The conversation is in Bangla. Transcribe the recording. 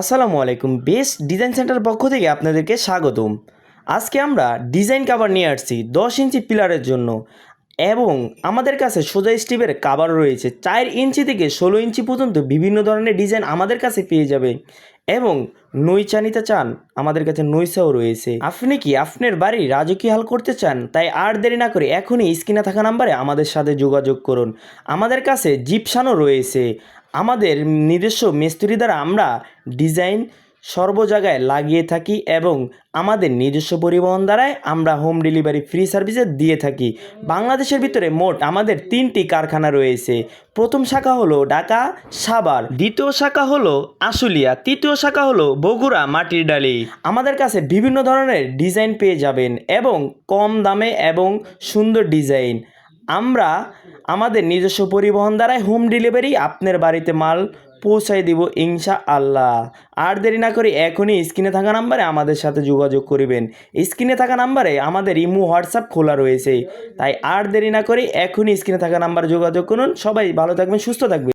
আসসালামু আলাইকুম বেস্ট ডিজাইন সেন্টার পক্ষ থেকে আপনাদেরকে স্বাগতম। আজকে আমরা ডিজাইন কাভার নিয়ে আসছি দশ ইঞ্চি পিলারের জন্য এবং আমাদের কাছে সোজা স্টিপের কাভার রয়েছে চার ইঞ্চি থেকে ষোলো ইঞ্চি পর্যন্ত বিভিন্ন ধরনের ডিজাইন আমাদের কাছে পেয়ে যাবে এবং নইচা নিতে চান আমাদের কাছে নইসাও রয়েছে। আপনি কি আপনার বাড়ি রাজকীয় হাল করতে চান? তাই আর দেরি না করে এখনই স্ক্রিনে থাকা নাম্বারে আমাদের সাথে যোগাযোগ করুন। আমাদের কাছে জিপসানও রয়েছে। আমাদের নিজস্ব মিস্ত্রি দ্বারা আমরা ডিজাইন সর্ব জায়গায় লাগিয়ে থাকি এবং আমাদের নিজস্ব পরিবহন দ্বারাই আমরা হোম ডেলিভারি ফ্রি সার্ভিসে দিয়ে থাকি। বাংলাদেশের ভিতরে মোট আমাদের তিনটি কারখানা রয়েছে। প্রথম শাখা হলো ঢাকা, সাভার। দ্বিতীয় শাখা হলো আশুলিয়া। তৃতীয় শাখা হলো বগুড়া, মাটির ডালি। আমাদের কাছে বিভিন্ন ধরনের ডিজাইন পেয়ে যাবেন এবং কম দামে এবং সুন্দর ডিজাইন। আমরা আমাদের নিজস্ব পরিবহন দ্বারাই হোম ডেলিভারি আপনার বাড়িতে মাল পৌঁছাই দিব ইনশা আল্লাহ আর দেরি না করে এখনই স্ক্রিনে থাকা নাম্বারে আমাদের সাথে যোগাযোগ করিবেন। স্ক্রিনে থাকা নাম্বারে আমাদের ইমো, হোয়াটসঅ্যাপ খোলা রয়েছে। তাই আর দেরি না করে এখনই স্ক্রিনে থাকা নাম্বারে যোগাযোগ করুন। সবাই ভালো থাকবেন, সুস্থ থাকবেন।